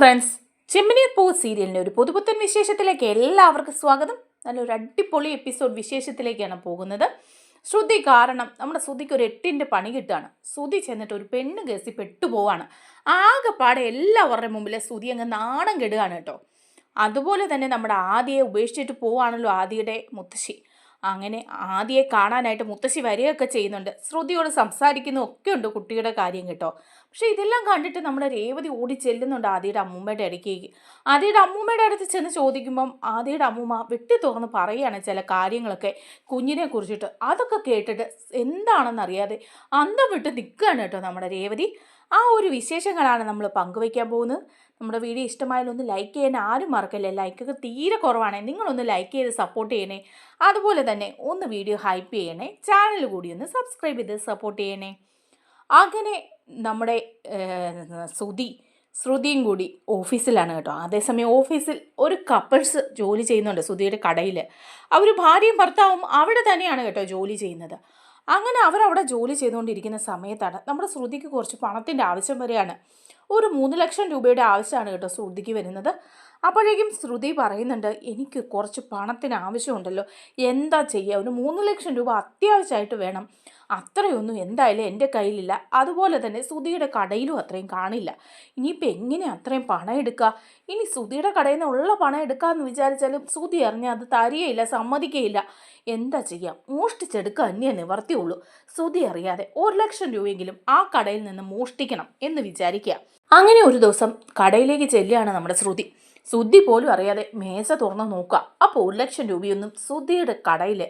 Friends ചെമ്മിനി പൂ സീരിയലിന്റെ ഒരു പുതുപുത്തൻ വിശേഷത്തിലേക്ക് എല്ലാവർക്കും സ്വാഗതം. നല്ലൊരു അടിപൊളി എപ്പിസോഡ് വിശേഷത്തിലേക്കാണ് പോകുന്നത്. ശ്രുതി കാരണം നമ്മുടെ ശ്രുതിക്ക് ഒരു എട്ടിന്റെ പണി കിട്ടുകയാണ്. ശ്രുതി ചെന്നിട്ട് ഒരു പെണ്ണ് കേസി പെട്ടുപോവാണ്. ആകെപ്പാടെ എല്ലാവരുടെ മുമ്പിൽ ശ്രുതി അങ്ങ് നാണം കെടുകയാണ് കേട്ടോ. അതുപോലെ തന്നെ നമ്മുടെ ആദിയെ ഉപേക്ഷിച്ചിട്ട് പോവാണല്ലോ ആദിയുടെ മുത്തശ്ശി. അങ്ങനെ ആദിയെ കാണാനായിട്ട് മുത്തശ്ശി വരികയൊക്കെ ചെയ്യുന്നുണ്ട്. ശ്രുതിയോട് സംസാരിക്കുന്നതൊക്കെ ഉണ്ട് കുട്ടിയുടെ കാര്യം കേട്ടോ. പക്ഷെ ഇതെല്ലാം കണ്ടിട്ട് നമ്മുടെ രേവതി ഓടി ചെല്ലുന്നുണ്ട് ആദിയുടെ അമ്മൂമ്മയുടെ അടുക്കേക്ക് ആദിയുടെ അമ്മൂമ്മയുടെ അടുത്ത് ചെന്ന് ചോദിക്കുമ്പം ആദിയുടെ അമ്മൂമ്മ വെട്ടി തുറന്ന് പറയുകയാണ് ചില കാര്യങ്ങളൊക്കെ കുഞ്ഞിനെ കുറിച്ചിട്ട്. അതൊക്കെ കേട്ടിട്ട് എന്താണെന്നറിയാതെ അന്തം വിട്ട് നിൽക്കുകയാണ് കേട്ടോ നമ്മുടെ രേവതി. ആ ഒരു വിശേഷങ്ങളാണ് നമ്മൾ പങ്കുവയ്ക്കാൻ പോകുന്നത്. നമ്മുടെ വീഡിയോ ഇഷ്ടമായാലും ഒന്ന് ലൈക്ക് ചെയ്യാൻ ആരും മറക്കല്ലേ? ലൈക്കൊക്കെ തീരെ കുറവാണ്. നിങ്ങളൊന്ന് ലൈക്ക് ചെയ്ത് സപ്പോർട്ട് ചെയ്യണേ. അതുപോലെ തന്നെ ഒന്ന് വീഡിയോ ഹൈപ്പ് ചെയ്യണേ. ചാനൽ കൂടി ഒന്ന് സബ്സ്ക്രൈബ് ചെയ്ത് സപ്പോർട്ട് ചെയ്യണേ. അങ്ങനെ നമ്മുടെ ശ്രുതി ശ്രുതിയും കൂടി ഓഫീസിലാണ് കേട്ടോ. അതേസമയം ഓഫീസിൽ ഒരു കപ്പിൾസ് ജോലി ചെയ്യുന്നുണ്ട് ശ്രുതിയുടെ കടയിൽ അവർ ഭാര്യയും ഭർത്താവും അവിടെ തന്നെയാണ് കേട്ടോ ജോലി ചെയ്യുന്നത്. അങ്ങനെ അവരവിടെ ജോലി ചെയ്തുകൊണ്ടിരിക്കുന്ന സമയത്താണ് നമ്മുടെ ശ്രുതിക്ക് കുറച്ച് പണത്തിന്റെ ആവശ്യം വരികയാണ് ഒരു മൂന്ന് ലക്ഷം രൂപയുടെ ആവശ്യമാണ് കേട്ടോ ശ്രുതിക്ക് വരുന്നത്. അപ്പോഴേക്കും ശ്രുതി പറയുന്നുണ്ട് എനിക്ക് കുറച്ച് പണത്തിന് ആവശ്യമുണ്ടല്ലോ. എന്താ ചെയ്യുക ഒരു മൂന്ന് ലക്ഷം രൂപ അത്യാവശ്യമായിട്ട് വേണം. അത്രയൊന്നും എന്തായാലും എന്റെ കയ്യിലില്ല. അതുപോലെ തന്നെ സുധിയുടെ കടയിലും അത്രയും കാണില്ല. ഇനിയിപ്പോൾ എങ്ങനെ അത്രയും പണം എടുക്കുക ഇനി സുധിയുടെ കടയിൽ നിന്ന് ഉള്ള പണം എടുക്കാമെന്ന് വിചാരിച്ചാലും സുധി അറിഞ്ഞാൽ അത് തരികയില്ല സമ്മതിക്കുകയില്ല എന്താ ചെയ്യുക മോഷ്ടിച്ചെടുക്കുക അന്യ നിവർത്തിയുള്ളൂ സുധി അറിയാതെ ഒരു ലക്ഷം രൂപയെങ്കിലും ആ കടയിൽ നിന്ന് മോഷ്ടിക്കണം എന്ന് വിചാരിക്കുക അങ്ങനെ ഒരു ദിവസം കടയിലേക്ക് ചെല്ലുകയാണ് നമ്മുടെ ശ്രുതി. ശ്രുതി പോലും അറിയാതെ മേശ തുറന്ന് നോക്കുക. അപ്പോൾ ഒരു ലക്ഷം രൂപയൊന്നും സുദ്ധിയുടെ കടയിൽ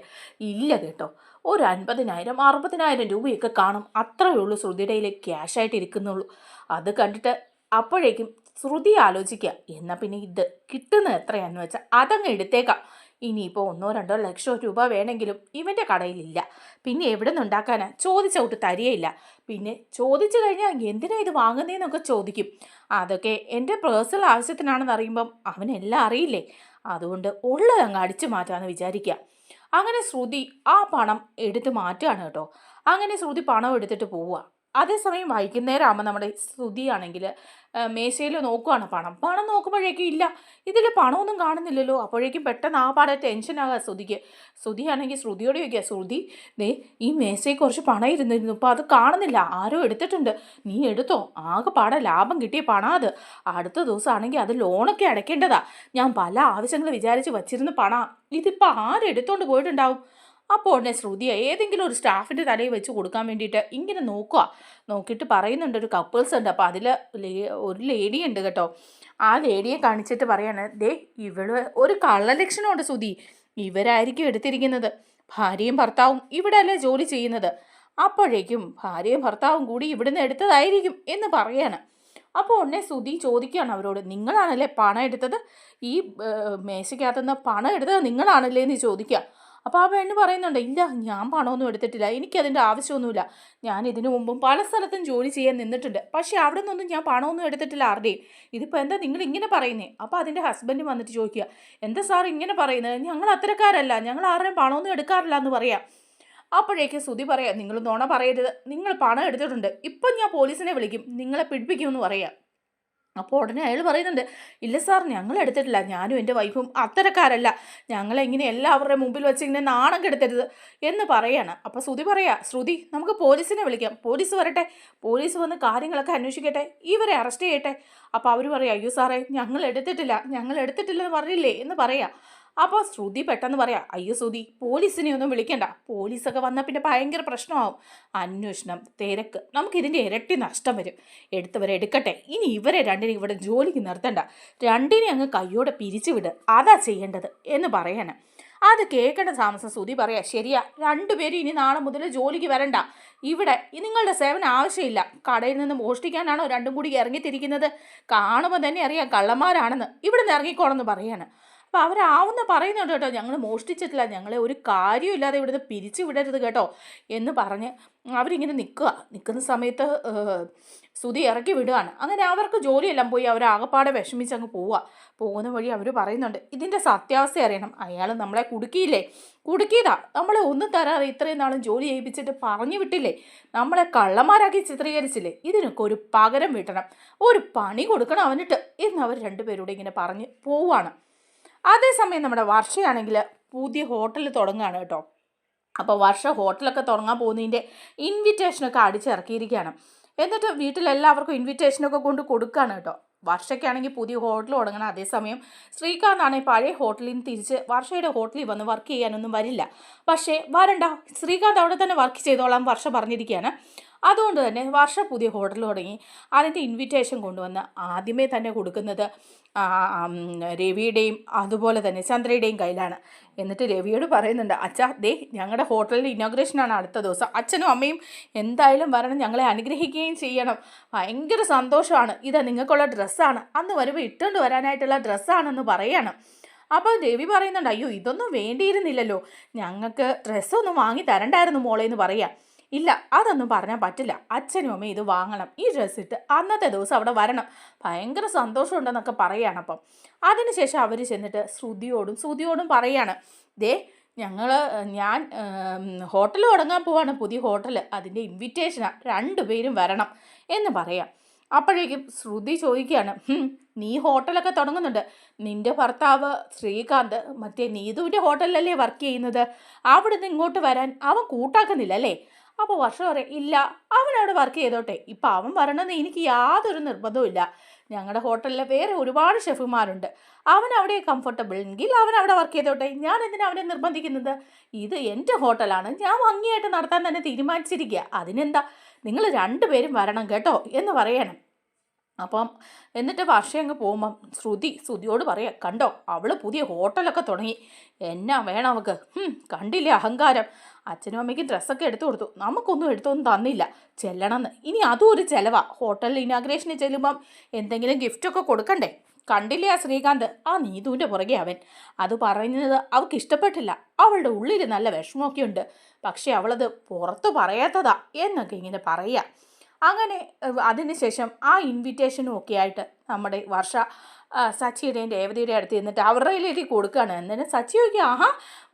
ഇല്ല കേട്ടോ. ഒരു അൻപതിനായിരം അറുപതിനായിരം രൂപയൊക്കെ കാണും. അത്രയേ ഉള്ളൂ ശ്രുതിയുടെ കയ്യിൽ ക്യാഷായിട്ട് ഇരിക്കുന്നുള്ളൂ. അത് കണ്ടിട്ട് അപ്പോഴേക്കും ശ്രുതി ആലോചിക്കുക എന്നാൽ പിന്നെ ഇത് കിട്ടുന്നത് എത്രയാണെന്ന് വെച്ചാൽ അതങ്ങ് എടുത്തേക്കാം. ഇനിയിപ്പോൾ ഒന്നോ രണ്ടോ ലക്ഷം രൂപ വേണമെങ്കിലും ഇവന്റെ കടയിലില്ല. പിന്നെ എവിടെ നിന്നുണ്ടാക്കാനാ ചോദിച്ചോട്ട് തരികയില്ല. പിന്നെ ചോദിച്ചു കഴിഞ്ഞാൽ എന്തിനാ ഇത് വാങ്ങുന്നതെന്നൊക്കെ ചോദിക്കും. അതൊക്കെ എന്റെ പേഴ്സണൽ ആവശ്യത്തിനാണെന്ന് അറിയുമ്പം അവനെല്ലാം അറിയില്ലേ? അതുകൊണ്ട് ഉള്ളതങ്ങ് അടിച്ചു മാറ്റാമെന്ന് വിചാരിക്കുക അങ്ങനെ ശ്രുതി ആ പണം എടുത്ത് മാറ്റുകയാണ് കേട്ടോ. അങ്ങനെ ശ്രുതി പണം എടുത്തിട്ട് പോവുക. അതേസമയം വൈകുന്നേരം ആകുമ്പോൾ നമ്മുടെ ശ്രുതിയാണെങ്കിൽ മേശയിൽ നോക്കുവാണ് പണം. പണം നോക്കുമ്പോഴേക്കും ഇല്ല ഇതിൽ പണമൊന്നും കാണുന്നില്ലല്ലോ. അപ്പോഴേക്കും പെട്ടെന്ന് ആ പാടെ ടെൻഷനാകുക ശ്രുതിക്ക്. ശ്രുതിയാണെങ്കിൽ ശ്രുതിയോട് ചോദിക്കുക ശ്രുതി ദേ ഈ മേശയിൽ കുറച്ച് പണം ഇരുന്നിരുന്നു ഇപ്പോൾ അത് കാണുന്നില്ല. ആരോ എടുത്തിട്ടുണ്ട്. നീ എടുത്തോ? ആകെ പാടെ ലാഭം കിട്ടിയ പണം അത്. അടുത്ത ദിവസമാണെങ്കിൽ അത് ലോണൊക്കെ അടയ്ക്കേണ്ടതാ. ഞാൻ പല ആവശ്യങ്ങൾ വിചാരിച്ച് വച്ചിരുന്ന പണം. ഇതിപ്പോൾ ആരെടുത്തോണ്ട് പോയിട്ടുണ്ടാവും? അപ്പോൾ ഉടനെ ശ്രുതിയെ ഏതെങ്കിലും ഒരു സ്റ്റാഫിന്റെ തലയിൽ വെച്ച് കൊടുക്കാൻ വേണ്ടിയിട്ട് ഇങ്ങനെ നോക്കുക നോക്കിയിട്ട് പറയുന്നുണ്ട് ഒരു കപ്പിൾസ് ഉണ്ട്. അപ്പോൾ അതിൽ ഒരു ലേഡി ഉണ്ട് കേട്ടോ. ആ ലേഡിയെ കാണിച്ചിട്ട് പറയാണ് ദേ ഇവൾ ഒരു കള്ളലക്ഷണമുണ്ട് ശ്രുതി. ഇവരായിരിക്കും എടുത്തിരിക്കുന്നത്. ഭാര്യയും ഭർത്താവും ഇവിടെ അല്ലേ ജോലി ചെയ്യുന്നത്. അപ്പോഴേക്കും ഭാര്യയും ഭർത്താവും കൂടി ഇവിടുന്ന് എടുത്തതായിരിക്കും എന്ന് പറയാണ്. അപ്പോൾ ഉടനെ സുധി ചോദിക്കുകയാണ് അവരോട് നിങ്ങളാണല്ലേ പണം എടുത്തത്? ഈ മേശയ്ക്കകത്തുനിന്ന് പണം എടുത്തത് നിങ്ങളാണല്ലേ? എന്ന് ചോദിക്കുക. അപ്പോൾ ആ പെണ്ണ് പറയുന്നുണ്ട് ഇല്ല ഞാൻ പണമൊന്നും എടുത്തിട്ടില്ല. എനിക്കതിന്റെ ആവശ്യമൊന്നുമില്ല. ഞാൻ ഇതിനു മുമ്പും പല സ്ഥലത്തും ജോലി ചെയ്യാൻ നിന്നിട്ടുണ്ട്. പക്ഷേ അവിടെ നിന്നൊന്നും ഞാൻ പണമൊന്നും എടുത്തിട്ടില്ല ആരുടെയും ഇതിപ്പോൾ എന്താ നിങ്ങൾ ഇങ്ങനെ പറയുന്നേ? അപ്പോൾ അതിന്റെ ഹസ്ബൻഡ് വന്നിട്ട് ചോദിക്കുക എന്താ സാർ ഇങ്ങനെ പറയുന്നത്? ഞങ്ങൾ അത്തരക്കാരല്ല. ഞങ്ങൾ ആരുടെയും പണമൊന്നും എടുക്കാറില്ല എന്ന് പറയാം. അപ്പോഴേക്ക് സുതി പറയാം നിങ്ങൾ നോണ പറയരുത്. നിങ്ങൾ പണം എടുത്തിട്ടുണ്ട്. ഇപ്പം ഞാൻ പോലീസിനെ വിളിക്കും. നിങ്ങളെ പിടിപ്പിക്കുമെന്ന് പറയാം. അപ്പോൾ ഉടനെ അയാൾ പറയുന്നുണ്ട് ഇല്ല സാർ ഞങ്ങൾ എടുത്തിട്ടില്ല. ഞാനും എന്റെ വൈഫും അത്തരക്കാരല്ല. ഞങ്ങളെങ്ങനെ എല്ലാവരുടെ മുമ്പിൽ വെച്ച് ഇങ്ങനെ നാണം കെടുത്തരുത് എന്ന് പറയാണ്. അപ്പോൾ ശ്രുതി പറയാ ശ്രുതി നമുക്ക് പോലീസിനെ വിളിക്കാം. പോലീസ് വരട്ടെ. പോലീസ് വന്ന് കാര്യങ്ങളൊക്കെ അന്വേഷിക്കട്ടെ. ഇവരെ അറസ്റ്റ് ചെയ്യട്ടെ. അപ്പോൾ അവർ പറയാം അയ്യോ സാറേ ഞങ്ങൾ എടുത്തിട്ടില്ല. ഞങ്ങൾ എടുത്തിട്ടില്ലെന്ന് പറഞ്ഞില്ലേ? എന്ന് പറയാം. അപ്പോൾ ശ്രുതി പെട്ടെന്ന് പറയാം അയ്യോ ശ്രുതി പോലീസിനെ ഒന്നും വിളിക്കണ്ട. പോലീസൊക്കെ വന്നാൽ പിന്നെ ഭയങ്കര പ്രശ്നമാവും. അന്വേഷണം തിരക്ക് നമുക്കിതിന്റെ ഇരട്ടി നഷ്ടം വരും. എടുത്തവരെ എടുക്കട്ടെ. ഇനി ഇവരെ രണ്ടിനെ ഇവിടെ ജോലിക്ക് നിർത്തണ്ട. രണ്ടിനെ അങ്ങ് കയ്യോടെ പിരിച്ചുവിട് അതാ ചെയ്യേണ്ടത് എന്ന് പറയാനാണ് അത് കേൾക്കേണ്ട താമസം സുധി പറയാ ശരിയാ രണ്ടുപേരും ഇനി നാളെ മുതൽ ജോലിക്ക് വരണ്ട. ഇവിടെ നിങ്ങളുടെ സേവനം ആവശ്യമില്ല. കടയിൽ നിന്ന് മോഷ്ടിക്കാനാണോ രണ്ടും കൂടി ഇറങ്ങിത്തിരിക്കുന്നത്? കാണുമ്പോൾ തന്നെ അറിയാം കള്ളന്മാരാണെന്ന്. ഇവിടെ നിന്ന് ഇറങ്ങിക്കോളെന്ന് പറയാണ്. അപ്പോൾ അവരാവുന്ന പറയുന്നുണ്ട് കേട്ടോ ഞങ്ങൾ മോഷ്ടിച്ചിട്ടില്ല ഞങ്ങളെ ഒരു കാര്യമില്ലാതെ ഇവിടുന്ന് പിരിച്ചു വിടരുത് കേട്ടോ എന്ന് പറഞ്ഞ് അവരിങ്ങനെ നിൽക്കുക നിൽക്കുന്ന സമയത്ത് സ്തുതി ഇറക്കി വിടുകയാണ്. അങ്ങനെ അവർക്ക് ജോലിയെല്ലാം പോയി അവർ ആകപ്പാടെ വിഷമിച്ച് അങ്ങ് പോവുക. പോകുന്ന വഴി അവർ പറയുന്നുണ്ട് ഇതിന്റെ സത്യാവസ്ഥ അറിയണം. അയാൾ നമ്മളെ കുടുക്കിയില്ലേ? കുടുക്കിയതാ. നമ്മളെ ഒന്നും തരാതെ ഇത്രയും നാളും ജോലി ചെയ്യിപ്പിച്ചിട്ട് പറഞ്ഞു വിട്ടില്ലേ? നമ്മളെ കള്ളന്മാരാക്കി ചിത്രീകരിച്ചില്ലേ? ഇതിനൊക്കെ ഒരു പകരം വീട്ടണം. ഒരു പണി കൊടുക്കണം അവനിട്ട് എന്ന് അവർ രണ്ടുപേരോട് ഇങ്ങനെ പറഞ്ഞ് പോവുകയാണ്. അതേസമയം നമ്മുടെ വർഷയാണെങ്കിൽ പുതിയ ഹോട്ടൽ തുടങ്ങുകയാണ് കേട്ടോ. അപ്പോൾ വർഷ ഹോട്ടലൊക്കെ തുടങ്ങാൻ പോകുന്നതിന്റെ ഇൻവിറ്റേഷനൊക്കെ അടിച്ചിറക്കിയിരിക്കുകയാണ്. എന്നിട്ട് വീട്ടിലെല്ലാവർക്കും ഇൻവിറ്റേഷനൊക്കെ കൊണ്ട് കൊടുക്കുകയാണ് കേട്ടോ. വർഷയ്ക്കാണെങ്കിൽ പുതിയ ഹോട്ടൽ തുടങ്ങണം. അതേസമയം ശ്രീകാന്ത് ആണെങ്കിൽ പഴയ ഹോട്ടലിൽ നിന്ന് തിരിച്ച് വർഷയുടെ ഹോട്ടലിൽ വന്ന് വർക്ക് ചെയ്യാനൊന്നും വരില്ല. പക്ഷേ വരണ്ട. ശ്രീകാന്ത് അവിടെ തന്നെ വർക്ക് ചെയ്തോളാം വർഷ പറഞ്ഞിരിക്കുകയാണ്. അതുകൊണ്ട് തന്നെ വർഷ പുതിയ ഹോട്ടൽ തുടങ്ങി. അതിന്റെ ഇൻവിറ്റേഷൻ കൊണ്ടുവന്ന് ആദ്യമേ തന്നെ കൊടുക്കുന്നത് രവിയുടെയും അതുപോലെ തന്നെ ചന്ദ്രയുടെയും കയ്യിലാണ്. എന്നിട്ട് രവിയോട് പറയുന്നുണ്ട് അച്ഛാ ദേ ഞങ്ങളുടെ ഹോട്ടലിൽ ഇനോഗ്രേഷനാണ് അടുത്ത ദിവസം. അച്ഛനും അമ്മയും എന്തായാലും വരണം ഞങ്ങളെ അനുഗ്രഹിക്കുകയും ചെയ്യണം. ഭയങ്കര സന്തോഷമാണ്. ഇത് നിങ്ങൾക്കുള്ള ഡ്രസ്സാണ്. അന്ന് വരുമ്പോൾ ഇട്ടുകൊണ്ട് വരാനായിട്ടുള്ള ഡ്രസ്സാണെന്ന് പറയണം. അപ്പോൾ രവി പറയുന്നുണ്ട് അയ്യോ ഇതൊന്നും വേണ്ടിയിരുന്നില്ലല്ലോ. ഞങ്ങൾക്ക് ഡ്രസ്സൊന്നും വാങ്ങി തരണ്ടായിരുന്നു മോളേന്ന് പറയാം. ഇല്ല അതൊന്നും പറഞ്ഞാൽ പറ്റില്ല. അച്ഛനും അമ്മയും ഇത് വാങ്ങണം. ഈ ഡ്രസ്സ് ഇട്ട് അന്നത്തെ ദിവസം അവിടെ വരണം. ഭയങ്കര സന്തോഷമുണ്ടെന്നൊക്കെ പറയുകയാണ് അപ്പം. അതിനുശേഷം അവർ ചെന്നിട്ട് ശ്രുതിയോടും ശ്രുതിയോടും പറയാണ് ദേ ഞങ്ങൾ ഞാൻ ഹോട്ടൽ തുടങ്ങാൻ പോവാണ് പുതിയ ഹോട്ടൽ. അതിന്റെ ഇൻവിറ്റേഷനാണ് രണ്ടുപേരും വരണം. എന്ന് പറയാം. അപ്പോഴേക്കും ശ്രുതി ചോദിക്കുകയാണ് നീ ഹോട്ടലൊക്കെ തുടങ്ങുന്നുണ്ട്. നിന്റെ ഭർത്താവ് ശ്രീകാന്ത് മറ്റേ നീതുവിന്റെ ഹോട്ടലിലല്ലേ വർക്ക് ചെയ്യുന്നത്? അവിടുന്ന് ഇങ്ങോട്ട് വരാൻ അവൻ കൂട്ടാക്കുന്നില്ല അല്ലേ? അപ്പോൾ വർഷം പറയും ഇല്ല അവൻ അവിടെ വർക്ക് ചെയ്തോട്ടെ. ഇപ്പം അവൻ വരണമെന്ന് എനിക്ക് യാതൊരു നിർബന്ധവും ഇല്ല. ഞങ്ങളുടെ ഹോട്ടലിലെ വേറെ ഒരുപാട് ഷെഫുമാരുണ്ട് അവൻ അവിടെ കംഫർട്ടബിൾ എങ്കിൽ അവൻ അവിടെ വർക്ക് ചെയ്തോട്ടെ. ഞാൻ എന്തിനാ അവനെ നിർബന്ധിക്കുന്നത്? ഇത് എന്റെ ഹോട്ടലാണ് ഞാൻ ഭംഗിയായിട്ട് നടത്താൻ തന്നെ തീരുമാനിച്ചിരിക്കുക അതിനെന്താ? നിങ്ങൾ രണ്ടുപേരും വരണം കേട്ടോ എന്ന് പറയണം. അപ്പം എന്നിട്ട് വർഷം അങ്ങ് പോകുമ്പം ശ്രുതി ശ്രുതിയോട് പറയാം കണ്ടോ അവൾ പുതിയ ഹോട്ടലൊക്കെ തുടങ്ങി. എന്നാ വേണം അവൾക്ക് കണ്ടില്ലേ അഹങ്കാരം? അച്ഛനും അമ്മയ്ക്കും ഡ്രസ്സൊക്കെ എടുത്തു കൊടുത്തു. നമുക്കൊന്നും എടുത്തൊന്നും തന്നില്ല. ചെല്ലണമെന്ന്. ഇനി അതും ഒരു ചിലവാ. ഹോട്ടലിൽ ഇനാഗ്രേഷന് ചെല്ലുമ്പം എന്തെങ്കിലും ഗിഫ്റ്റൊക്കെ കൊടുക്കണ്ടേ? കണ്ടില്ലേ ആ ശ്രീകാന്ത്? ആ നീതുവിന്റെ പുറകെ അവൻ. അത് പറയുന്നത് അവൾക്ക് ഇഷ്ടപ്പെട്ടില്ല. അവളുടെ ഉള്ളിൽ നല്ല വിഷമമൊക്കെ ഉണ്ട്. പക്ഷേ അവളത് പുറത്ത് പറയാത്തതാ എന്നൊക്കെ ഇങ്ങനെ പറയുക. അങ്ങനെ അതിനുശേഷം ആ ഇൻവിറ്റേഷനും ഒക്കെ ആയിട്ട് നമ്മുടെ വർഷ സച്ചിയുടെയും രേവതിയുടെ അടുത്ത് നിന്നിട്ട് അവരുടെ കയ്യിലേക്ക് കൊടുക്കുകയാണ്. എന്നിട്ട് സച്ചി ചോദിക്കുക ആഹാ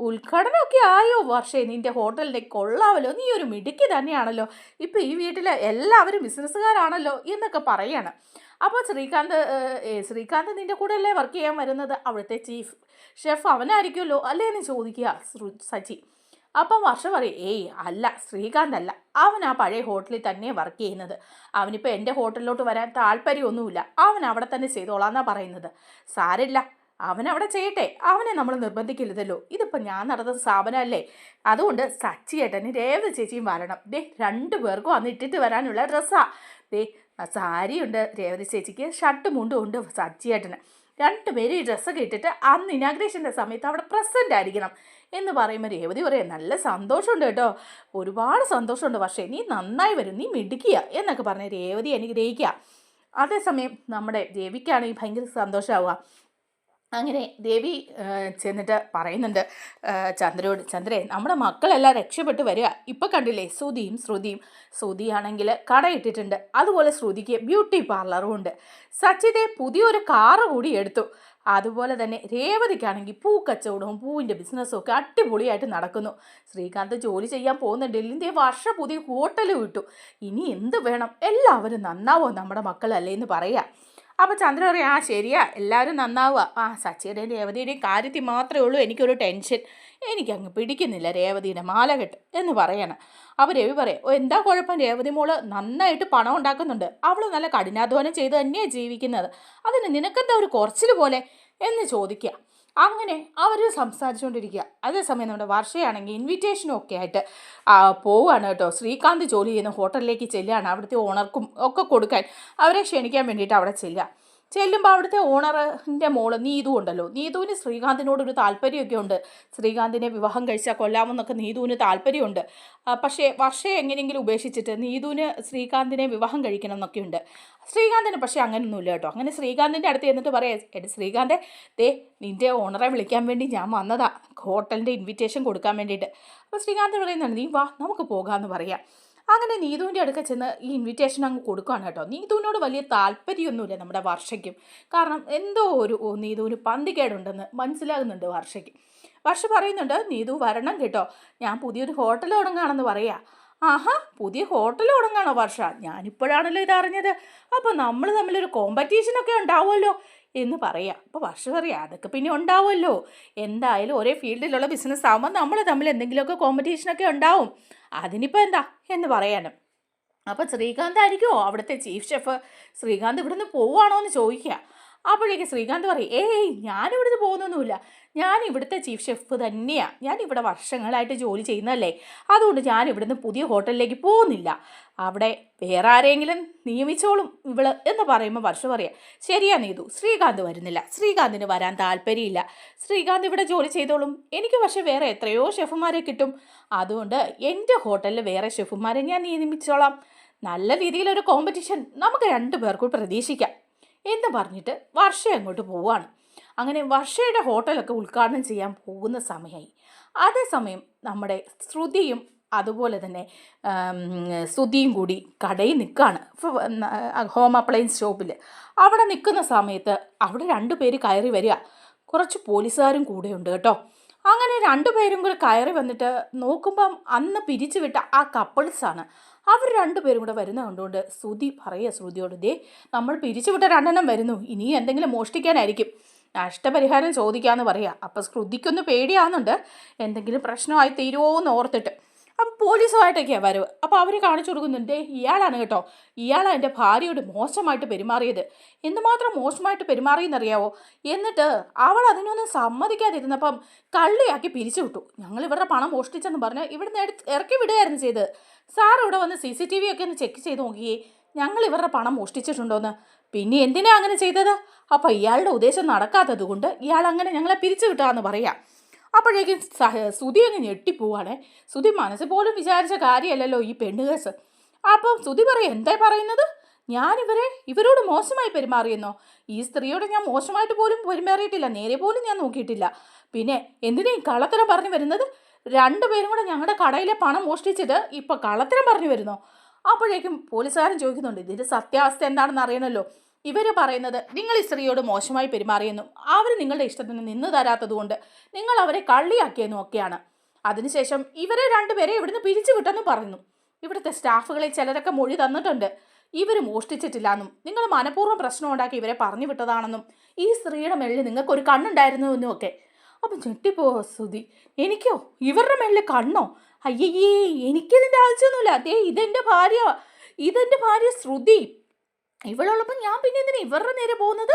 ഉദ്ഘാടനമൊക്കെ ആയോ? വർഷേ നിന്റെ ഹോട്ടലിന്റെ കൊള്ളാവല്ലോ. നീ ഒരു മിടുക്കി തന്നെയാണല്ലോ. ഇപ്പോൾ ഈ വീട്ടിൽ എല്ലാവരും ബിസിനസ്സുകാരാണല്ലോ എന്നൊക്കെ പറയാണ്. അപ്പോൾ ശ്രീകാന്ത് ശ്രീകാന്ത് നിന്റെ കൂടെ അല്ലേ വർക്ക് ചെയ്യാൻ വരുന്നത്? അവിടുത്തെ ചീഫ് ഷെഫ് അവനായിരിക്കുമല്ലോ അല്ലേ എന്ന് ചോദിക്കുക സച്ചി. അപ്പം വർഷ പറയും ഏയ് അല്ല ശ്രീകാന്ത് അല്ല. അവൻ ആ പഴയ ഹോട്ടലിൽ തന്നെ വർക്ക് ചെയ്യുന്നത്. അവനിപ്പോൾ എന്റെ ഹോട്ടലിലോട്ട് വരാൻ താല്പര്യമൊന്നുമില്ല. അവൻ അവിടെ തന്നെ ചെയ്തോളാം എന്നാ പറയുന്നത്. സാരില്ല അവൻ അവിടെ ചെയ്യട്ടെ. അവനെ നമ്മൾ നിർബന്ധിക്കരുതല്ലോ ഇതിപ്പോൾ ഞാൻ നടത്തുന്ന സ്ഥാപനമല്ലേ? അതുകൊണ്ട് സച്ചിയേട്ടന് രേവതി ചേച്ചിയും വരണം. ദേ രണ്ടു പേർക്കും അന്ന് ഇട്ടിട്ട് വരാനുള്ള ഡ്രസ്സാ. ദേ സാരിയുണ്ട് രേവതി ചേച്ചിക്ക് ഷർട്ടും മുണ്ടും ഉണ്ട് സച്ചിയേട്ടന് രണ്ടുപേരും ഈ ഡ്രസ്സൊക്കെ ഇട്ടിട്ട് അന്ന് ഇനാഗ്രേഷന്റെ സമയത്ത് അവിടെ പ്രസന്റ് ആയിരിക്കണം. എന്ന് പറയുമ്പോൾ രേവതി പറയാം നല്ല സന്തോഷമുണ്ട് കേട്ടോ. ഒരുപാട് സന്തോഷമുണ്ട്. പക്ഷേ നീ നന്നായി വരും. നീ മിടുക്കിയ. എന്നൊക്കെ പറഞ്ഞ് രേവതി അനുഗ്രഹിക്കുക. അതേസമയം നമ്മുടെ ദേവിക്കാണെങ്കിൽ ഭയങ്കര സന്തോഷമാവുക അങ്ങനെ ദേവി ചെന്നിട്ട് പറയുന്നുണ്ട് ചന്ദ്രയോട് ചന്ദ്രേ നമ്മുടെ മക്കളെല്ലാം രക്ഷപ്പെട്ട് വരിക. ഇപ്പം കണ്ടില്ലേ ശ്രുതിയും ശ്രുതിയും ശ്രുതിയാണെങ്കിൽ കടയിട്ടിട്ടുണ്ട്. അതുപോലെ ശ്രുതിക്ക് ബ്യൂട്ടി പാർലറും ഉണ്ട്. സച്ചിദേ പുതിയൊരു കാറ് കൂടി എടുത്തു. അതുപോലെ തന്നെ രേവതിക്കാണെങ്കിൽ പൂക്കച്ചവടവും പൂവിന്റെ ബിസിനസ്സും ഒക്കെ അടിപൊളിയായിട്ട് നടക്കുന്നു. ശ്രീകാന്ത് ജോലി ചെയ്യാൻ പോകുന്നുണ്ട് ഇതിന്റെ വർഷ പുതിയ ഹോട്ടൽ വിട്ടു. ഇനി എന്ത് വേണം? എല്ലാവരും നന്നാവോ നമ്മുടെ മക്കളല്ലേ എന്ന് പറയാം. അപ്പോൾ ചന്ദ്ര പറയും ആ ശരിയാ എല്ലാവരും നന്നാവുക. ആ സച്ചിയുടെയും രേവതിയുടെയും കാര്യത്തിൽ മാത്രമേ ഉള്ളൂ എനിക്കൊരു ടെൻഷൻ എനിക്കങ്ങ് പിടിക്കുന്നില്ല രേവതിയുടെ മാലകെട്ട് എന്ന് പറയണം. അപ്പോൾ രവി പറയും ഓ എന്താ കുഴപ്പം? രേവതി മോൾ നന്നായിട്ട് പണം ഉണ്ടാക്കുന്നുണ്ട്. അവൾ നല്ല കഠിനാധ്വാനം ചെയ്ത് തന്നെയാണ് ജീവിക്കുന്നത്. അതിന് നിനക്കെന്താ ഒരു കുറച്ചിൽ പോലെ? എന്ന് ചോദിക്കുക. അങ്ങനെ അവർ സംസാരിച്ചുകൊണ്ടിരിക്കുക. അതേസമയം നമ്മുടെ വർഷയാണെങ്കിൽ ഇൻവിറ്റേഷനും ഒക്കെ ആയിട്ട് പോവുകയാണ് കേട്ടോ. ശ്രീകാന്ത് ജോലി ചെയ്യുന്ന ഹോട്ടലിലേക്ക് ചെല്ലുകയാണ്. അവിടുത്തെ ഓണർക്കും ഒക്കെ കൊടുക്കാൻ അവരെ ക്ഷണിക്കാൻ വേണ്ടിയിട്ട് അവിടെ ചെല്ലുക. ചെല്ലുമ്പോൾ അവിടുത്തെ ഓണറിന്റെ മോൾ നീതു ഉണ്ടല്ലോ. നീതുവിന് ശ്രീകാന്തിനോടൊരു താല്പര്യമൊക്കെ ഉണ്ട് ശ്രീകാന്തിനെ വിവാഹം കഴിച്ചാൽ കൊല്ലാമെന്നൊക്കെ നീതുവിന് താല്പര്യമുണ്ട്. പക്ഷേ വർഷയെ എങ്ങനെയെങ്കിലും ഉപേക്ഷിച്ചിട്ട് നീതുവിന് ശ്രീകാന്തിനെ വിവാഹം കഴിക്കണം എന്നൊക്കെ ഉണ്ട് ശ്രീകാന്തിന് പക്ഷേ അങ്ങനെയൊന്നുമില്ല കേട്ടോ. അങ്ങനെ ശ്രീകാന്തിന്റെ അടുത്ത് എന്നിട്ട് പറയാം എടി ശ്രീകാന്തെ ദേ നിന്റെ ഓണറെ വിളിക്കാൻ വേണ്ടി ഞാൻ വന്നതാ. ഹോട്ടലിന്റെ ഇൻവിറ്റേഷൻ കൊടുക്കാൻ വേണ്ടിയിട്ട്. അപ്പോൾ ശ്രീകാന്ത് പറയുന്നുണ്ട് നീ വാ നമുക്ക് പോകാമെന്ന് പറയാം. അങ്ങനെ നീതുവിന്റെ അടുക്ക ചെന്ന് ഈ ഇൻവിറ്റേഷൻ അങ്ങ് കൊടുക്കുകയാണ് കേട്ടോ. നീതുവിനോട് വലിയ താല്പര്യമൊന്നുമില്ല നമ്മുടെ വർഷയ്ക്കും. കാരണം എന്തോ ഒരു നീതുവിന് പന്തികേടുണ്ടെന്ന് മനസ്സിലാകുന്നുണ്ട് വർഷയ്ക്ക്. വർഷ പറയുന്നുണ്ട് നീതു വരണം കേട്ടോ. ഞാൻ പുതിയൊരു ഹോട്ടൽ തുടങ്ങുകയാണെന്ന് പറയാ. ആഹാ പുതിയ ഹോട്ടൽ തുടങ്ങാണോ വർഷ? ഞാനിപ്പോഴാണല്ലോ ഇതറിഞ്ഞത്. അപ്പോൾ നമ്മൾ തമ്മിലൊരു കോമ്പറ്റീഷനൊക്കെ ഉണ്ടാവുമല്ലോ എന്ന് പറയാം. അപ്പോൾ വർഷ പറയാം അതൊക്കെ പിന്നെ ഉണ്ടാവുമല്ലോ. എന്തായാലും ഒരേ ഫീൽഡിലുള്ള ബിസിനസ് ആകുമ്പോൾ നമ്മൾ തമ്മിൽ എന്തെങ്കിലുമൊക്കെ കോമ്പറ്റീഷനൊക്കെ ഉണ്ടാവും. അതിനിപ്പോൾ എന്താ എന്ന് പറയാനും. അപ്പോൾ ശ്രീകാന്ത് ആയിരിക്കുമോ അവിടുത്തെ ചീഫ് ഷെഫ്? ശ്രീകാന്ത് ഇവിടുന്ന് പോവുകയാണോ എന്ന് ചോദിക്കുക. അപ്പോഴേക്ക് ശ്രീകാന്ത് പറയും ഏയ് ഞാൻ ഇവിടുന്ന് പോകുന്നൊന്നുമില്ല. ഞാൻ ഇവിടുത്തെ ചീഫ് ഷെഫ് തന്നെയാണ് ഞാൻ ഇവിടെ വർഷങ്ങളായിട്ട് ജോലി ചെയ്യുന്നതല്ലേ. അതുകൊണ്ട് ഞാൻ ഇവിടുന്ന് പുതിയ ഹോട്ടലിലേക്ക് പോകുന്നില്ല. അവിടെ വേറെ ആരെങ്കിലും നിയമിച്ചോളും ഇവൾ എന്ന് പറയുമ്പോൾ വർഷം പറയാം ശരിയാ നീതു ശ്രീകാന്ത് വരുന്നില്ല. ശ്രീകാന്തിന് വരാൻ താല്പര്യമില്ല. ശ്രീകാന്ത് ഇവിടെ ജോലി ചെയ്തോളും. എനിക്ക് പക്ഷേ വേറെ എത്രയോ ഷെഫുമാരെ കിട്ടും. അതുകൊണ്ട് എന്റെ ഹോട്ടലിൽ വേറെ ഷെഫുമാരെ ഞാൻ നിയമിച്ചോളാം. നല്ല രീതിയിലൊരു കോമ്പറ്റീഷൻ നമുക്ക് രണ്ടു പേർക്കും പ്രതീക്ഷിക്കാം. എന്ന് പറഞ്ഞിട്ട് വർഷ അങ്ങോട്ട് പോവുകയാണ്. അങ്ങനെ വർഷയുടെ ഹോട്ടലൊക്കെ ഉദ്ഘാടനം ചെയ്യാൻ പോകുന്ന സമയമായി അതേസമയം നമ്മുടെ ശ്രുതിയും അതുപോലെ തന്നെ ശ്രുതിയും കൂടി കടയിൽ നിൽക്കുകയാണ്. ഹോം അപ്ലയൻസ് ഷോപ്പിൽ. അവിടെ നിൽക്കുന്ന സമയത്ത് അവിടെ രണ്ടുപേര് കയറി വരിക. കുറച്ച് പോലീസുകാരും കൂടെ ഉണ്ട് കേട്ടോ. അങ്ങനെ രണ്ടുപേരും കൂടെ കയറി വന്നിട്ട് നോക്കുമ്പം അന്ന് പിരിച്ചുവിട്ട ആ കപ്പിൾസാണ് അവർ രണ്ടുപേരും കൂടെ വരുന്ന കണ്ടുകൊണ്ട് ശ്രുതി പറയുക ശ്രുതിയോട് ദേ നമ്മൾ പിരിച്ചുവിട്ട രണ്ടെണ്ണം വരുന്നു. ഇനി എന്തെങ്കിലും മോഷ്ടിക്കാനായിരിക്കും. നഷ്ടപരിഹാരം ചോദിക്കാമെന്ന് പറയാം. അപ്പം ശ്രുതിക്കൊന്ന് പേടിയാവുന്നുണ്ട്. എന്തെങ്കിലും പ്രശ്നമായി തീരുമോ എന്ന് ഓർത്തിട്ട്. അപ്പം പോലീസുമായിട്ടൊക്കെയാണ് വരവ്. അപ്പോൾ അവർ കാണിച്ചു കൊടുക്കുന്നുണ്ട് "ദേ, ഇയാളാണ് കേട്ടോ. ഇയാളാണ് എന്റെ ഭാര്യയോട് മോശമായിട്ട് പെരുമാറിയത്. എന്തുമാത്രം മോശമായിട്ട് പെരുമാറിയെന്നറിയാവോ? എന്നിട്ട് അവൾ അതിനൊന്നും സമ്മതിക്കാതിരുന്നപ്പം കള്ളിയാക്കി പിരിച്ചു വിട്ടു. ഞങ്ങൾ ഇവരുടെ പണം മോഷ്ടിച്ചെന്ന് പറഞ്ഞ് ഇവിടുന്ന് ഇറക്കി വിടുകയായിരുന്നു ചെയ്തത്. സാർ ഇവിടെ വന്ന് സി സി ടി വി ഒക്കെ ഒന്ന് ചെക്ക് ചെയ്ത് നോക്കിയേ. ഞങ്ങൾ ഇവരുടെ പണം മോഷ്ടിച്ചിട്ടുണ്ടോന്ന്. പിന്നെ എന്തിനാ അങ്ങനെ ചെയ്തത്? അപ്പം ഇയാളുടെ ഉദ്ദേശം നടക്കാത്തത് കൊണ്ട് ഇയാൾ അങ്ങനെ ഞങ്ങളെ പിരിച്ചു വിട്ടാന്ന് പറയാം. അപ്പോഴേക്കും സുതി അങ്ങ് ഞെട്ടിപ്പോവാണേ. സുധി മനസ്സ് പോലും വിചാരിച്ച കാര്യമല്ലല്ലോ ഈ പെണ്ണുകേസ് അപ്പം സുധി പറയും എന്താ പറയുന്നത്? ഞാനിവരെ ഇവരോട് മോശമായി പെരുമാറിയെന്നോ? ഈ സ്ത്രീയോട് ഞാൻ മോശമായിട്ട് പോലും പെരുമാറിയിട്ടില്ല. നേരെ പോലും ഞാൻ നോക്കിയിട്ടില്ല. പിന്നെ എന്തിനേ കള്ളത്തരം പറഞ്ഞു വരുന്നത്? രണ്ടുപേരും കൂടെ ഞങ്ങളുടെ കടയിലെ പണം മോഷ്ടിച്ചിട്ട് ഇപ്പൊ കള്ളത്തരം പറഞ്ഞു വരുന്നോ. അപ്പോഴേക്കും പോലീസുകാരൻ ചോദിക്കുന്നുണ്ട് ഇതിന്റെ സത്യാവസ്ഥ എന്താണെന്ന് അറിയണല്ലോ? ഇവർ പറയുന്നത് നിങ്ങൾ ഈ സ്ത്രീയോട് മോശമായി പെരുമാറിയെന്നും അവർ നിങ്ങളുടെ ഇഷ്ടത്തിന് നിന്ന് തരാത്തതുകൊണ്ട് നിങ്ങൾ അവരെ കള്ളിയാക്കിയെന്നും ഒക്കെയാണ്. അതിനുശേഷം ഇവരെ രണ്ടുപേരെ ഇവിടുന്ന് പിരിച്ചു വിട്ടെന്നും പറയുന്നു. ഇവിടുത്തെ സ്റ്റാഫുകളെ ചിലരൊക്കെ മൊഴി തന്നിട്ടുണ്ട്. ഇവർ മോഷ്ടിച്ചിട്ടില്ലെന്നും നിങ്ങൾ മനഃപൂർവം പ്രശ്നം ഉണ്ടാക്കി ഇവരെ പറഞ്ഞു വിട്ടതാണെന്നും ഈ സ്ത്രീയുടെ മെള്ളിൽ നിങ്ങൾക്കൊരു കണ്ണുണ്ടായിരുന്നു എന്നും ഒക്കെ. അപ്പം ചെട്ടിപ്പോ സുധി എനിക്കോ? ഇവരുടെ മേളിൽ കണ്ണോ? അയ്യയ്യേ എനിക്കിതിന്റെ ആവശ്യമൊന്നുമില്ല. അതേ ഇതെന്റെ ഭാര്യ. ഇതെന്റെ ഭാര്യ ശ്രുതി. ഇവളുള്ളപ്പോൾ ഞാൻ പിന്നെ എന്തിനാ ഇവരുടെ നേരെ പോകുന്നത്?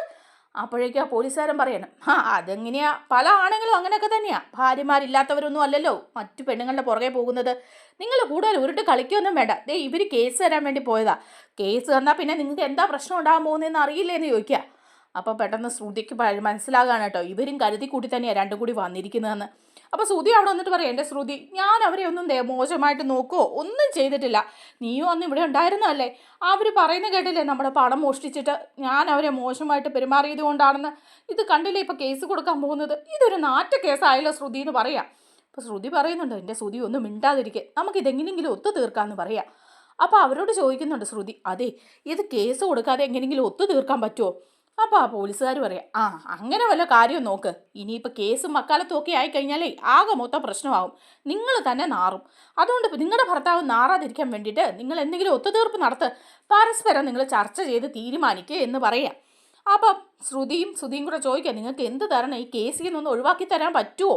അപ്പോഴേക്കും ആ പോലീസുകാരൻ പറയണം. ആ അതെങ്ങനെയാ? പല ആണെങ്കിലും അങ്ങനെയൊക്കെ തന്നെയാ. ഭാര്യമാരില്ലാത്തവരൊന്നും അല്ലല്ലോ. മറ്റു പെണ്ണുങ്ങളുടെ പുറകെ പോകുന്നത്. നിങ്ങൾ കൂടുതൽ ഉരുട്ട് കളിക്കൊന്നും വേണ്ട. ദേ ഇവർ കേസ് തരാൻ വേണ്ടി പോയതാ. കേസ് തന്നാൽ പിന്നെ നിങ്ങൾക്ക് എന്താ പ്രശ്നം ഉണ്ടാകാൻ പോകുന്നതെന്ന് അറിയില്ലേന്ന് ചോദിക്കുക അപ്പോൾ പെട്ടെന്ന് ശ്രുതിക്ക് മനസ്സിലാകാണ് കേട്ടോ. ഇവരും കരുതി കൂട്ടി തന്നെയാണ് രണ്ടും കൂടി വന്നിരിക്കുന്നതെന്ന്. അപ്പോൾ ശ്രുതി അവിടെ വന്നിട്ട് പറയാം എന്റെ ശ്രുതി ഞാൻ അവരെ ഒന്നും മോശമായിട്ട് നോക്കുമോ ഒന്നും ചെയ്തിട്ടില്ല. നീയും അന്ന് ഇവിടെ ഉണ്ടായിരുന്നല്ലേ അവർ പറയുന്ന കേട്ടില്ലേ നമ്മുടെ പണം മോഷ്ടിച്ചിട്ട് ഞാൻ അവരെ മോശമായിട്ട് പെരുമാറിയത് കൊണ്ടാണെന്ന്? ഇത് കണ്ടില്ലേ ഇപ്പോൾ കേസ് കൊടുക്കാൻ പോകുന്നത്? ഇതൊരു നാറ്റ കേസായല്ലോ ശ്രുതി എന്ന് പറയാം. അപ്പോൾ ശ്രുതി പറയുന്നുണ്ട് എന്റെ ശ്രുതി ഒന്നും മിണ്ടാതിരിക്കെ. നമുക്ക് ഇതെങ്ങനെയെങ്കിലും ഒത്തു തീർക്കാമെന്ന് പറയാം. അപ്പോൾ അവരോട് ചോദിക്കുന്നുണ്ട് ശ്രുതി അതെ ഇത് കേസ് കൊടുക്കാതെ എങ്ങനെയെങ്കിലും ഒത്തു തീർക്കാൻ പറ്റുമോ അപ്പോൾ ആ പോലീസുകാർ പറയാം ആ അങ്ങനെ വല്ല കാര്യം നോക്ക്. ഇനിയിപ്പോൾ കേസും മക്കാലത്തും ഒക്കെ ആയിക്കഴിഞ്ഞാലേ ആകെ മൊത്തം പ്രശ്നമാവും. നിങ്ങൾ തന്നെ നാറും. അതുകൊണ്ട് നിങ്ങളുടെ ഭർത്താവ് നാറാതിരിക്കാൻ വേണ്ടിയിട്ട് നിങ്ങൾ എന്തെങ്കിലും ഒത്തുതീർപ്പ് നടത്ത് പരസ്പരം നിങ്ങൾ ചർച്ച ചെയ്ത് തീരുമാനിക്കുക എന്ന് പറയാം. അപ്പം ശ്രുതിയും ശ്രുതിയും കൂടെ ചോദിക്കാം നിങ്ങൾക്ക് എന്ത് തരണം? ഈ കേസിൽ നിന്നൊന്ന് ഒഴിവാക്കി തരാൻ പറ്റുമോ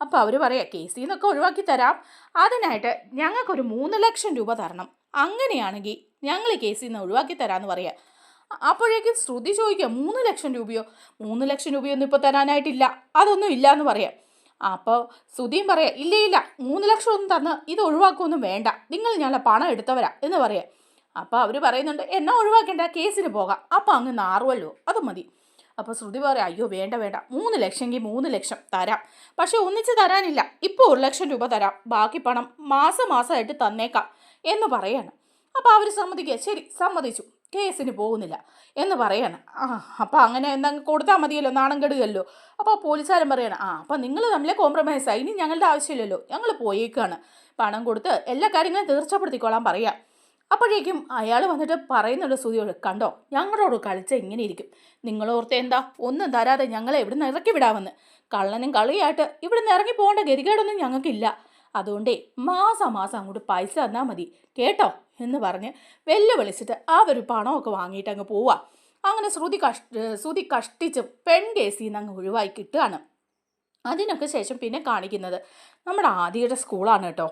അപ്പോൾ അവർ പറയാം കേസിൽ നിന്നൊക്കെ ഒഴിവാക്കി തരാം. അതിനായിട്ട് ഞങ്ങൾക്കൊരു മൂന്ന് ലക്ഷം രൂപ തരണം. അങ്ങനെയാണെങ്കിൽ ഞങ്ങൾ കേസിൽ നിന്ന് ഒഴിവാക്കി തരാമെന്ന് പറയാം. അപ്പോഴേക്കും ശ്രുതി ചോദിക്കുക മൂന്ന് ലക്ഷം രൂപയോ? മൂന്ന് ലക്ഷം രൂപയൊന്നും ഇപ്പോൾ തരാനായിട്ടില്ല. അതൊന്നും ഇല്ല എന്ന് പറയാം. അപ്പോൾ ശ്രുതിയും പറയാം ഇല്ല ഇല്ല. മൂന്ന് ലക്ഷം ഒന്നും തന്ന് ഇത് ഒഴിവാക്കുമൊന്നും വേണ്ട. നിങ്ങൾ ഞങ്ങളെ പണം എടുത്തവരാ എന്ന് പറയാം. അപ്പോൾ അവർ പറയുന്നുണ്ട് എന്നെ ഒഴിവാക്കേണ്ട കേസിന് പോകാം. അപ്പോൾ അങ്ങ് നാറുമല്ലോ അത് മതി. അപ്പോൾ ശ്രുതി പറയാം അയ്യോ വേണ്ട വേണ്ട. മൂന്ന് ലക്ഷമെങ്കിൽ മൂന്ന് ലക്ഷം തരാം. പക്ഷേ ഒന്നിച്ച് തരാനില്ല. ഇപ്പോൾ ഒരു ലക്ഷം രൂപ തരാം. ബാക്കി പണം മാസം മാസമായിട്ട് തന്നേക്കാം എന്ന് പറയാണ്. അപ്പോൾ അവർ സമ്മതിക്കുക. ശരി സമ്മതിച്ചു. കേസിന് പോകുന്നില്ല എന്ന് പറയാണ്. ആ അപ്പോൾ അങ്ങനെ എന്താ കൊടുത്താൽ മതിയല്ലോ നാണം കെടുകല്ലോ അപ്പോൾ പോലീസുകാരൻ പറയാണ് ആ അപ്പോൾ നിങ്ങൾ തമ്മിലെ കോംപ്രമൈസ് ആയി. ഇനി ഞങ്ങളുടെ ആവശ്യമില്ലല്ലോ. ഞങ്ങൾ പോയേക്കാണ്. പണം കൊടുത്ത് എല്ലാ കാര്യങ്ങളും തീർച്ചപ്പെടുത്തിക്കോളാൻ പറയാം. അപ്പോഴേക്കും അയാൾ വന്നിട്ട് പറയുന്നുണ്ട് സുതിയോട് കണ്ടോ ഞങ്ങളോട് കളിച്ച ഇങ്ങനെ ഇരിക്കും. നിങ്ങളോർത്ത് എന്താ? ഒന്നും തരാതെ ഞങ്ങളെ ഇവിടുന്ന് ഇറക്കി വിടാമെന്ന്. കള്ളനും കളിയായിട്ട് ഇവിടുന്ന് ഇറങ്ങി പോകേണ്ട ഗതികേടൊന്നും ഞങ്ങൾക്കില്ല. അതുകൊണ്ടേ മാസം മാസം അങ്ങോട്ട് പൈസ തന്നാൽ മതി. കേട്ടോ? എന്ന് പറഞ്ഞ് വെല്ലുവിളിച്ചിട്ട് ഒരു പണമൊക്കെ വാങ്ങിയിട്ട് അങ്ങ് പോവാ. അങ്ങനെ ശ്രുതി കഷ്ട ശ്രുതി കഷ്ടിച്ച് പെൺ കേസിൽ നിന്ന് അങ്ങ് ഒഴിവായി കിട്ടുകയാണ്. അതിനൊക്കെ ശേഷം പിന്നെ കാണിക്കുന്നത് നമ്മുടെ ആദിയുടെ സ്കൂളാണ് കേട്ടോ.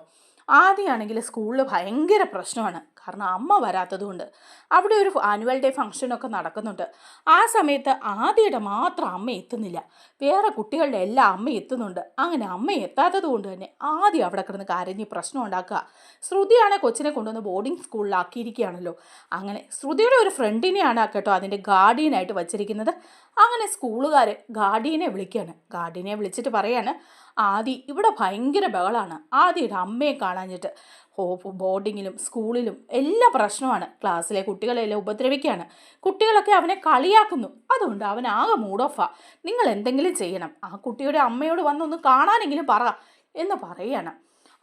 ആദ്യമാണെങ്കിൽ സ്കൂളിൽ ഭയങ്കര പ്രശ്നമാണ്. കാരണം അമ്മ വരാത്തതുകൊണ്ട്. അവിടെ ഒരു ആനുവൽ ഡേ ഫംഗ്ഷനൊക്കെ നടക്കുന്നുണ്ട്. ആ സമയത്ത് ആദ്യയുടെ മാത്രം അമ്മ എത്തുന്നില്ല. വേറെ കുട്ടികളുടെ എല്ലാം അമ്മ എത്തുന്നുണ്ട്. അങ്ങനെ അമ്മ എത്താത്തത് കൊണ്ട് തന്നെ ആദ്യം അവിടെ കിടന്ന് കരഞ്ഞ് പ്രശ്നം ഉണ്ടാക്കുക. ശ്രുതിയാണെ കൊച്ചിനെ കൊണ്ടുവന്ന് ബോർഡിംഗ് സ്കൂളിലാക്കിയിരിക്കുകയാണല്ലോ അങ്ങനെ ശ്രുതിയുടെ ഒരു ഫ്രണ്ടിനെയാണ് കേട്ടോ അതിന്റെ ഗാർഡിയനായിട്ട് വച്ചിരിക്കുന്നത്. അങ്ങനെ സ്കൂളുകാർ ഗാർഡിയനെ വിളിക്കുകയാണ്. ഗാർഡിയനെ വിളിച്ചിട്ട് പറയാണ് ആദി ഇവിടെ ഭയങ്കര ബഹളാണ്. ആദിയുടെ അമ്മയെ കാണാഞ്ഞിട്ട്. ബോർഡിങ്ങിലും സ്കൂളിലും എല്ലാ പ്രശ്നമാണ്. ക്ലാസ്സിലെ കുട്ടികളെല്ലാം ഉപദ്രവിക്കുകയാണ്. കുട്ടികളൊക്കെ അവനെ കളിയാക്കുന്നു. അതുകൊണ്ട് അവൻ ആകെ മൂഡ് ഓഫാ നിങ്ങൾ എന്തെങ്കിലും ചെയ്യണം. ആ കുട്ടിയുടെ അമ്മയോട് വന്നൊന്ന് കാണാനെങ്കിലും പറ എന്ന് പറയുകയാണ്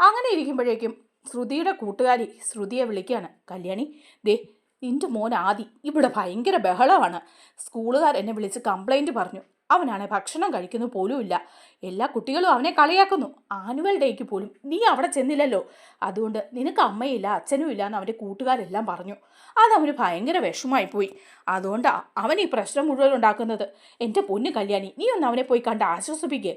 അങ്ങനെ ഇരിക്കുമ്പോഴേക്കും ശ്രുതിയുടെ കൂട്ടുകാരി ശ്രുതിയെ വിളിക്കുകയാണ്. കല്യാണി ദേ നിന്റെ മോൻ ആദി ഇവിടെ ഭയങ്കര ബഹളമാണ്. സ്കൂളുകാർ എന്നെ വിളിച്ച് കംപ്ലൈന്റ് പറഞ്ഞു. അവനാണെ ഭക്ഷണം കഴിക്കുന്നു പോലുമില്ല. എല്ലാ കുട്ടികളും അവനെ കളിയാക്കുന്നു. ആനുവൽ ഡേക്ക് പോലും നീ അവിടെ ചെന്നില്ലല്ലോ. അതുകൊണ്ട് നിനക്ക് അമ്മയില്ല അച്ഛനും ഇല്ല എന്ന് അവന്റെ കൂട്ടുകാരെല്ലാം പറഞ്ഞു. അതവന് ഭയങ്കര വിഷമായി പോയി. അതുകൊണ്ടാണ് അവൻ ഈ പ്രശ്നം മുഴുവൻ ഉണ്ടാക്കുന്നത് എന്റെ പൊന്നു കല്യാണി നീ ഒന്ന് അവനെ പോയി കണ്ട് ആശ്വസിപ്പിക്കുക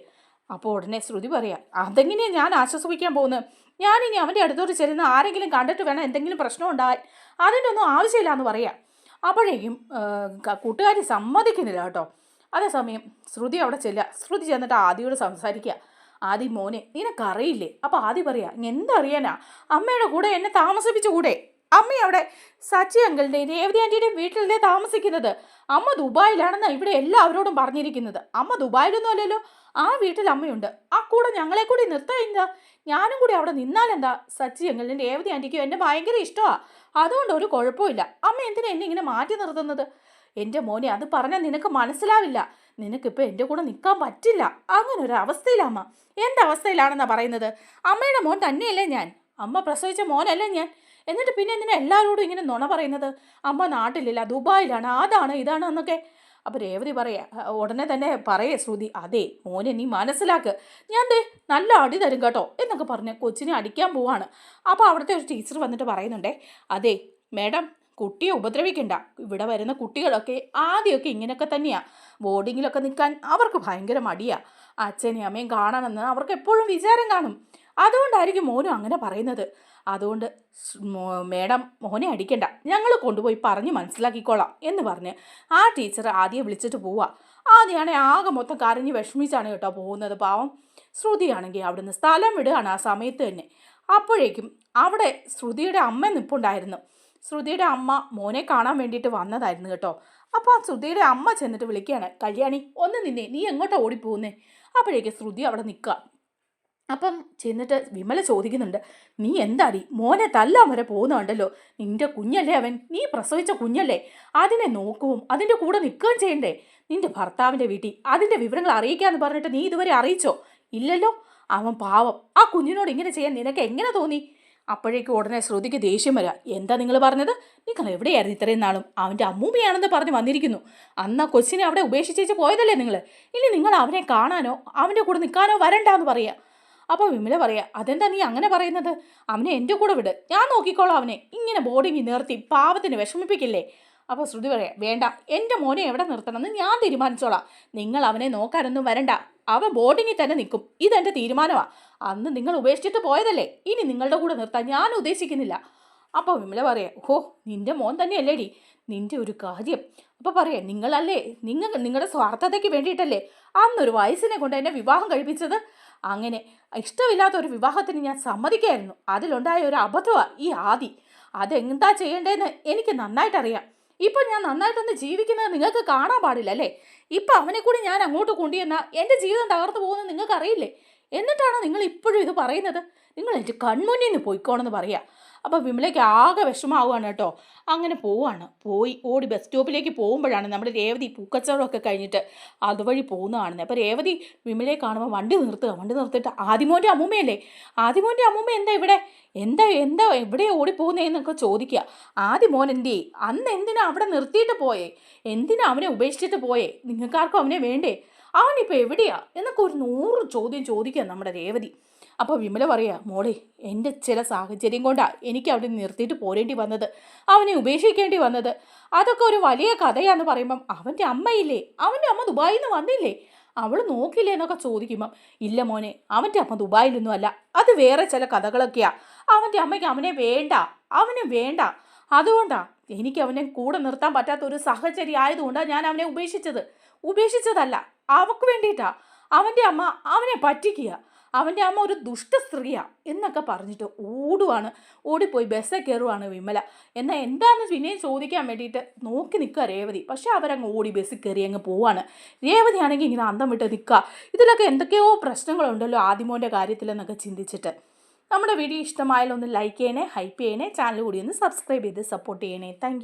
അപ്പോൾ ഉടനെ ശ്രുതി പറയാം അതെങ്ങനെയാണ് ഞാൻ ആശ്വസിപ്പിക്കാൻ പോകുന്നത്? ഞാനിനി അവന്റെ അടുത്തോട്ട് ചെല്ലുന്ന ആരെങ്കിലും കണ്ടിട്ട് വേണം എന്തെങ്കിലും പ്രശ്നം ഉണ്ടായി അതിന്റെ ഒന്നും ആവശ്യമില്ല എന്ന് പറയാം അപ്പോഴേക്കും കൂട്ടുകാരി സമ്മതിക്കുന്നില്ല കേട്ടോ. അതേസമയം ശ്രുതി അവിടെ ചെല്ലുക. ശ്രുതി ചെന്നിട്ട് ആദിയോട് സംസാരിക്കുക. ആദി മോനെ നിനക്കറിയില്ലേ? അപ്പോൾ ആദി പറയാ എന്തറിയാനാ? അമ്മയുടെ കൂടെ എന്നെ താമസിപ്പിച്ചു കൂടെ അമ്മ അവിടെ സച്ചി അങ്കിളിന്റെയും രേവതി ആന്റിയുടെയും വീട്ടിലല്ലേ താമസിക്കുന്നത്? അമ്മ ദുബായിലാണെന്ന് ഇവിടെ എല്ലാവരോടും പറഞ്ഞിരിക്കുന്നത്. അമ്മ ദുബായിലൊന്നും അല്ലല്ലോ ആ വീട്ടിൽ അമ്മയുണ്ട്. ആ കൂടെ ഞങ്ങളെ കൂടി നിർത്താൻ ഞാനും കൂടി അവിടെ നിന്നാലെന്താ സച്ചി അങ്കിളിന്റെ രേവതി ആന്റിക്കും എന്നെ ഭയങ്കര ഇഷ്ടമാണ് അതുകൊണ്ട് ഒരു കുഴപ്പമില്ല. അമ്മ എന്തിനാ എന്നെ ഇങ്ങനെ മാറ്റി നിർത്തുന്നത്? എന്റെ മോനെ അത് പറഞ്ഞാൽ നിനക്ക് മനസ്സിലാവില്ല. നിനക്കിപ്പോൾ എന്റെ കൂടെ നിൽക്കാൻ പറ്റില്ല. അങ്ങനെ ഒരു അവസ്ഥയിലമ്മ. എന്റെ അവസ്ഥയിലാണെന്നാണ് പറയുന്നത്? അമ്മയുടെ മോൻ തന്നെയല്ലേ ഞാൻ. അമ്മ പ്രസവിച്ച മോനല്ലേ ഞാൻ. എന്നിട്ട് പിന്നെ എന്തിനാ എല്ലാവരോടും ഇങ്ങനെ നുണ പറയുന്നത്? അമ്മ നാട്ടിലില്ല ദുബായിലാണ് അതാണ് ഇതാണ് എന്നൊക്കെ. അപ്പോൾ രേവതി പറയാ ഉടനെ തന്നെ പറയേ ശ്രുതി അതെ മോനെ നീ മനസ്സിലാക്ക്. ഞാൻ ദേ നല്ല അടി തരും കേട്ടോ എന്നൊക്കെ പറഞ്ഞ് കൊച്ചിനെ അടിക്കാൻ പോവാണ്. അപ്പോൾ അവിടുത്തെ ഒരു ടീച്ചർ വന്നിട്ട് പറയുന്നുണ്ടേ അതെ മേഡം കുട്ടിയെ ഉപദ്രവിക്കണ്ട. ഇവിടെ വരുന്ന കുട്ടികളൊക്കെ ആദ്യമൊക്കെ ഇങ്ങനെയൊക്കെ തന്നെയാണ് ബോർഡിങ്ങിലൊക്കെ നിൽക്കാൻ അവർക്ക് ഭയങ്കര മടിയാ. അച്ഛനെയും അമ്മയും കാണണമെന്ന് അവർക്ക് എപ്പോഴും വിചാരം കാണും. അതുകൊണ്ടായിരിക്കും മോനും അങ്ങനെ പറയുന്നത്. അതുകൊണ്ട് മേഡം മോനെ അടിക്കണ്ട. ഞങ്ങൾ കൊണ്ടുപോയി പറഞ്ഞ് മനസ്സിലാക്കിക്കോളാം എന്ന് പറഞ്ഞ് ആ ടീച്ചർ ആദ്യം വിളിച്ചിട്ട് പോവാ. ആദ്യമാണെങ്കിൽ ആകെ മൊത്തം കരഞ്ഞ് വിഷമിച്ചാണ് കേട്ടോ പോകുന്നത് പാവം. ശ്രുതിയാണെങ്കിൽ അവിടുന്ന് സ്ഥലം വിടുകയാണ് ആ സമയത്ത് തന്നെ. അപ്പോഴേക്കും അവിടെ ശ്രുതിയുടെ അമ്മ നിൽപ്പുണ്ടായിരുന്നു ശ്രുതിയുടെ അമ്മ മോനെ കാണാൻ വേണ്ടിയിട്ട് വന്നതായിരുന്നു കേട്ടോ. അപ്പോൾ ആ ശ്രുതിയുടെ അമ്മ ചെന്നിട്ട് വിളിക്കുകയാണ് കല്യാണി ഒന്ന് നിന്നെ നീ എങ്ങോട്ടാണ് ഓടിപ്പോകുന്നേ അപ്പോഴേക്ക് ശ്രുതി അവിടെ നിൽക്കുക. അപ്പം ചെന്നിട്ട് വിമല ചോദിക്കുന്നുണ്ട് നീ എന്താടി മോനെ തല്ലാൻ വരെ പോകുന്നുണ്ടല്ലോ നിന്റെ കുഞ്ഞല്ലേ അവൻ? നീ പ്രസവിച്ച കുഞ്ഞല്ലേ? അതിനെ നോക്കുകയും അതിന്റെ കൂടെ നിൽക്കുകയും ചെയ്യണ്ടേ? നിന്റെ ഭർത്താവിന്റെ വീട്ടിൽ അതിന്റെ വിവരങ്ങൾ അറിയിക്കാമെന്ന് പറഞ്ഞിട്ട് നീ ഇതുവരെ അറിയിച്ചോ? ഇല്ലല്ലോ? അവൻ പാവം ആ കുഞ്ഞിനോട് ഇങ്ങനെ ചെയ്യാൻ നിനക്ക് എങ്ങനെ തോന്നി? അപ്പോഴേക്കും ഉടനെ ശ്രുതിക്ക് ദേഷ്യം വരിക എന്താ നിങ്ങൾ പറഞ്ഞത്? നിങ്ങൾ എവിടെയായിരുന്നു ഇത്രയും നാളും? അവന്റെ അമ്മൂമ്മയാണെന്ന് പറഞ്ഞ് വന്നിരിക്കുന്നു. അന്ന് ആ കൊച്ചിനെ അവിടെ ഉപേക്ഷിച്ചേച്ച് പോയതല്ലേ നിങ്ങൾ ഇനി നിങ്ങൾ അവനെ കാണാനോ അവന്റെ കൂടെ നിൽക്കാനോ വരണ്ടാന്ന് പറയാം. അപ്പോൾ വിമല പറയാം അതെന്താ നീ അങ്ങനെ പറയുന്നത്? അവനെ എന്റെ കൂടെ വിട്. ഞാൻ നോക്കിക്കോളാം അവനെ. ഇങ്ങനെ ബോർഡിങ്ങി നിർത്തി പാവത്തിന് വിഷമിപ്പിക്കില്ലേ? അപ്പോൾ ശ്രുതി പറയാം വേണ്ട. എന്റെ മോനെ എവിടെ നിർത്തണമെന്ന് ഞാൻ തീരുമാനിച്ചോളാം. നിങ്ങൾ അവനെ നോക്കാനൊന്നും വരണ്ട. അവൻ ബോർഡിങ്ങിൽ തന്നെ നിൽക്കും. ഇതെന്റെ തീരുമാനമാണ് അന്ന് നിങ്ങൾ ഉപേക്ഷിച്ചിട്ട് പോയതല്ലേ? ഇനി നിങ്ങളുടെ കൂടെ നിർത്താൻ ഞാൻ ഉദ്ദേശിക്കുന്നില്ല. അപ്പോൾ വിമല പറയാം ഓഹോ നിന്റെ മോൻ തന്നെയല്ലേടി? നിന്റെ ഒരു കാര്യം. അപ്പോൾ പറയാം നിങ്ങളല്ലേ? നിങ്ങൾ നിങ്ങളുടെ സ്വാർത്ഥതയ്ക്ക് വേണ്ടിയിട്ടല്ലേ അന്നൊരു വയസ്സിനെ കൊണ്ട് എന്നെ വിവാഹം കഴിപ്പിച്ചത്? അങ്ങനെ ഇഷ്ടമില്ലാത്ത ഒരു വിവാഹത്തിന് ഞാൻ സമ്മതിക്കായിരുന്നു. അതിലുണ്ടായ ഒരു അബദ്ധമാണ് ഈ ആദി. അതെന്താ ചെയ്യേണ്ടതെന്ന് എനിക്ക് നന്നായിട്ടറിയാം. ഇപ്പം ഞാൻ നന്നായിട്ടൊന്ന് ജീവിക്കുന്നത് നിങ്ങൾക്ക് കാണാൻ പാടില്ല അല്ലേ? ഇപ്പം അവനെ കൂടി ഞാൻ അങ്ങോട്ട് കൊണ്ടുവന്നാൽ എന്റെ ജീവിതം തകർന്നു പോകുന്നത് നിങ്ങൾക്ക് അറിയില്ലേ എന്നിട്ടാണോ നിങ്ങൾ ഇപ്പോഴും ഇത് പറയുന്നത്? നിങ്ങൾ എന്റെ കൺമുന്നിൽ നിന്ന് പോയിക്കോണെന്ന് പറയാ അപ്പോൾ വിമലയ്ക്ക് ആകെ വിഷമാവുകയാണ് കേട്ടോ. അങ്ങനെ പോവാണ് പോയി ഓടി ബസ് സ്റ്റോപ്പിലേക്ക് പോകുമ്പോഴാണ് നമ്മുടെ രേവതി പൂക്കച്ചവടമൊക്കെ കഴിഞ്ഞിട്ട് അതുവഴി പോകുന്ന കാണുന്നത്. അപ്പോൾ രേവതി വിമലയെ കാണുമ്പോൾ വണ്ടി നിർത്തുക വണ്ടി നിർത്തിയിട്ട് ആദിമോന്റെ അമ്മൂമ്മയല്ലേ? ആദിമോന്റെ അമ്മൂമ്മ എന്താ ഇവിടെ? എന്താ എന്താ എവിടെ ഓടിപ്പോകുന്നതെന്നൊക്കെ ചോദിക്കുക. ആദ്യ മോൻ എന്തേ അന്ന് എന്തിനാ അവിടെ നിർത്തിയിട്ട് പോയേ? എന്തിനാ അവനെ ഉപേക്ഷിച്ചിട്ട് പോയേ? നിങ്ങൾക്കാർക്കും അവനെ വേണ്ടേ? അവനിപ്പോൾ എവിടെയാ? എന്നൊക്കെ ഒരു നൂറ് ചോദ്യം ചോദിക്കുക നമ്മുടെ രേവതി. അപ്പോൾ വിമല പറയുക മോളെ എന്റെ ചില സാഹചര്യം കൊണ്ടാണ് എനിക്ക് അവിടെ നിർത്തിയിട്ട് പോരേണ്ടി വന്നത്. അവനെ ഉപേക്ഷിക്കേണ്ടി വന്നത്. അതൊക്കെ ഒരു വലിയ കഥയാന്ന് പറയുമ്പം അവന്റെ അമ്മയില്ലേ? അവന്റെ അമ്മ ദുബായിൽ നിന്ന് വന്നില്ലേ? അവൾ നോക്കില്ലേ എന്നൊക്കെ ചോദിക്കുമ്പം ഇല്ല മോനെ അവന്റെ അമ്മ ദുബായിലൊന്നും അല്ല. അത് വേറെ ചില കഥകളൊക്കെയാണ് അവന്റെ അമ്മയ്ക്ക് അവനെ വേണ്ട. അവന് വേണ്ട. അതുകൊണ്ടാണ് എനിക്ക് അവനെ കൂടെ നിർത്താൻ പറ്റാത്ത ഒരു സാഹചര്യം ആയതുകൊണ്ടാണ് ഞാൻ അവനെ ഉപേക്ഷിച്ചത്. ഉപേക്ഷിച്ചതല്ല അവക്ക് വേണ്ടിയിട്ടാണ് അവന്റെ അമ്മ അവനെ പറ്റിക്കുക. അവന്റെ അമ്മ ഒരു ദുഷ്ട സ്ത്രീയാണ് എന്നൊക്കെ പറഞ്ഞിട്ട് ഓടുവാണ്. ഓടിപ്പോയി ബസ്സിൽ കയറുവാണ് വിമല. എന്നാൽ എന്താണെന്ന് പിന്നെയും ചോദിക്കാൻ വേണ്ടിയിട്ട് നോക്കി നിൽക്കുക രേവതി. പക്ഷേ അവരങ്ങ് ഓടി ബസ്സിൽ കയറി അങ്ങ് പോവാണ്. രേവതി ആണെങ്കിൽ ഇങ്ങനെ അന്തം വിട്ട് നിൽക്കുക ഇതിലൊക്കെ എന്തൊക്കെയോ പ്രശ്നങ്ങളുണ്ടല്ലോ ആദിമോന്റെ കാര്യത്തിലെന്നൊക്കെ ചിന്തിച്ചിട്ട്. നമ്മുടെ വീഡിയോ ഇഷ്ടമായാലൊന്ന് ലൈക്ക് ചെയ്യണേ ഹൈപ്പ് ചെയ്യണേ ചാനൽ കൂടി ഒന്ന് സബ്സ്ക്രൈബ് ചെയ്ത് സപ്പോർട്ട് ചെയ്യണേ. താങ്ക്